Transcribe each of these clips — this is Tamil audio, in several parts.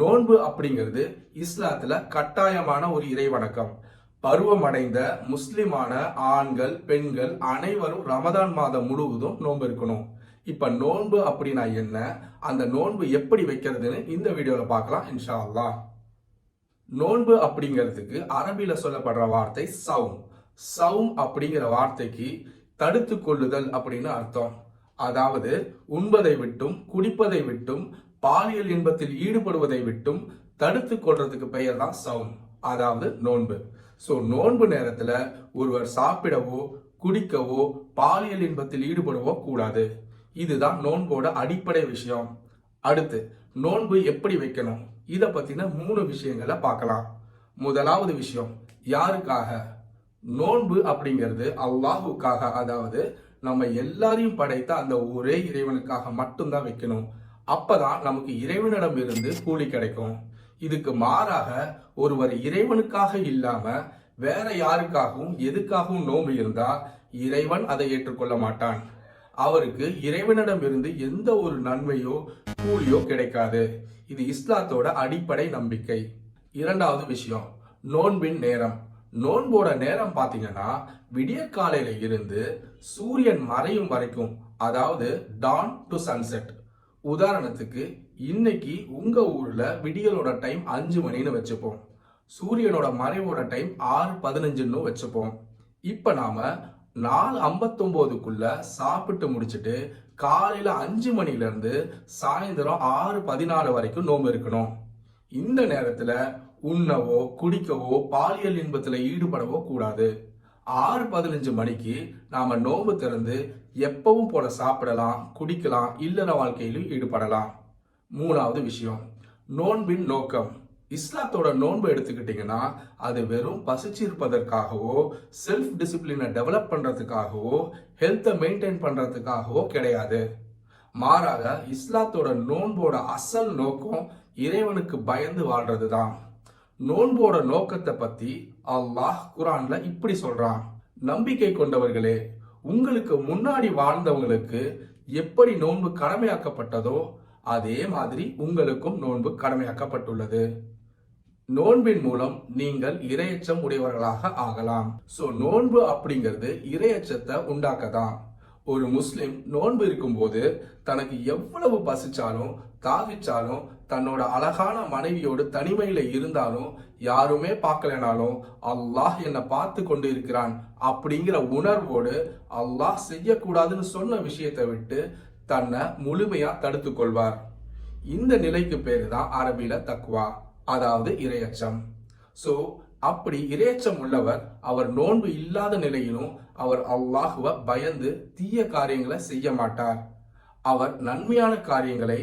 நோன்பு அப்படிங்கிறது இஸ்லாத்துல கட்டாயமான ஒரு இறை வணக்கம் பருவமடைந்த முஸ்லிமான ஆண்கள் பெண்கள் அனைவரும் ரமதான் மாதம் முழுவதும் நோன்பு இருக்கணும். இப்ப நோன்பு அப்படின்னா என்ன? அந்த நோன்பு எப்படி வைக்கிறதுன்னு இந்த வீடியோல பார்க்கலாம் இன்ஷா நோன்பு அப்படிங்கிறதுக்கு அரபியில சொல்லப்படுற வார்த்தை சவும் சவும் அப்படிங்கிற வார்த்தைக்கு தடுத்து கொள்ளுதல் அப்படின்னு அர்த்தம். அதாவது உண்பதை விட்டும் குடிப்பதை விட்டும் பாலியல் இன்பத்தில் ஈடுபடுவதை விட்டும் தடுத்து கொள்றதுக்கு பெயர் தான் சவுன் அதாவது நோன்பு. ஸோ நோன்பு நேரத்தில் ஒருவர் சாப்பிடவோ குடிக்கவோ பாலியல் இன்பத்தில் ஈடுபடவோ கூடாது. இதுதான் நோன்போட அடிப்படை விஷயம். அடுத்து நோன்பு எப்படி வைக்கணும்? இதை பற்றின மூணு விஷயங்களை பார்க்கலாம் முதலாவது விஷயம் யாருக்காக? நோன்பு அப்படிங்கிறது அல்லாஹுக்காக அதாவது நம்ம எல்லாரையும் படைத்த அந்த ஒரே இறைவனுக்காக மட்டும்தான் வைக்கணும். அப்பதான் நமக்கு இறைவனிடம் இருந்து கூலி கிடைக்கும். இதுக்கு மாறாக ஒருவர் இறைவனுக்காக இல்லாம வேற யாருக்காகவும் எதுக்காகவும் நோன்பு இருந்தா இறைவன் அதை ஏற்றுக்கொள்ள மாட்டான். அவருக்கு இறைவனிடம் இருந்து எந்த ஒரு நன்மையோ கூலியோ கிடைக்காது. இது இஸ்லாத்தோட அடிப்படை நம்பிக்கை. இரண்டாவது விஷயம் நோன்பின் நேரம். நோன்போட நேரம் பார்த்தீங்கன்னா விடிய காலையில இருந்து சூரியன் மறையும் வரைக்கும் அதாவது டான் டு சன்செட் உதாரணத்துக்கு இன்னைக்கு உங்க ஊர்ல விடியலோட டைம் அஞ்சு மணின்னு வச்சுப்போம். சூரியனோட மறைவோட டைம் ஆறு பதினஞ்சுன்னு வச்சுப்போம். இப்ப நாம நாலு ஐம்பத்தொம்போதுக்குள்ள சாப்பிட்டு முடிச்சிட்டு காலையில அஞ்சு மணில இருந்து சாயந்தரம் ஆறு பதினாலு வரைக்கும் நோம்பு இருக்கணும். இந்த நேரத்துல உண்ணவோ குடிக்கவோ பாலியல் இன்பத்துல ஈடுபடவோ கூடாது. ஆறு பதினஞ்சு மணிக்கு நாம் நோன்பு திறந்து எப்பவும் போல சாப்பிடலாம் குடிக்கலாம் இல்லற வாழ்க்கையிலும் ஈடுபடலாம். மூணாவது விஷயம் நோன்பின் நோக்கம். இஸ்லாத்தோட நோன்பு எடுத்துக்கிட்டிங்கன்னா அது வெறும் பசிச்சிருப்பதற்காகவோ செல்ஃப் டிசிப்ளினை டெவலப் பண்ணுறதுக்காகவோ ஹெல்த்தை மெயின்டைன் பண்ணுறதுக்காகவோ கிடையாது. மாறாக இஸ்லாத்தோட நோன்போட அசல் நோக்கம் இறைவனுக்கு பயந்து வாழ்றது தான் நோன்போட நோக்கத்தை பத்தி அல்லாஹ் குரான்ல இப்படி சொல்றான். நம்பிக்கை கொண்டவர்களே உங்களுக்கு முன்னாடி வாழ்ந்தவங்களுக்கு எப்படி நோன்பு கடமையாக்கப்பட்டதோ அதே மாதிரி உங்களுக்கும் நோன்பு கடமையாக்கப்பட்டுள்ளது. நோன்பின் மூலம் நீங்கள் இரையச்சம் உடையவர்களாக ஆகலாம். சோ நோன்பு அப்படிங்கிறது இரையச்சத்தை உண்டாக்கதான். ஒரு முஸ்லிம் நோன்பு இருக்கும்போது தனக்கு எவ்வளவு பசிச்சாலும் தாவிச்சாலும் தன்னோட அழகான மனைவியோடு தனிமையில இருந்தாலும் யாருமே பார்க்கலனாலும் அல்லாஹ் என்னை பார்த்து கொண்டு இருக்கிறான் அப்படிங்கிற உணர்வோடு அல்லாஹ் செய்யக்கூடாதுன்னு சொன்ன விஷயத்தை விட்டு தன்னை முழுமையா தடுத்து கொள்வார். இந்த நிலைக்கு பேரு தான் அரபியில தக்குவா அதாவது இரையச்சம். ஸோ அப்படி இரேச்சம் உள்ளவர் அவர் நோன்பு இல்லாத நிலையிலும் அவர் அல்லாஹுவ பயந்து தீய காரியங்களை செய்ய மாட்டார். அவர் நன்மையான காரியங்களை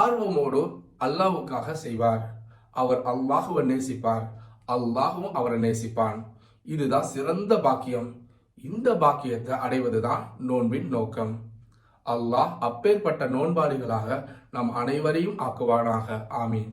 ஆர்வமோடு அல்லாஹுக்காக செய்வார். அவர் அல்லாஹுவை நேசிப்பார். அல்லாஹும் அவரை நேசிப்பான். இதுதான் சிறந்த பாக்கியம். இந்த பாக்கியத்தை அடைவதுதான் நோன்பின் நோக்கம். அல்லாஹ் அப்பேற்பட்ட நோன்பாளிகளாக நம் அனைவரையும் ஆக்குவானாக. ஆமீன்.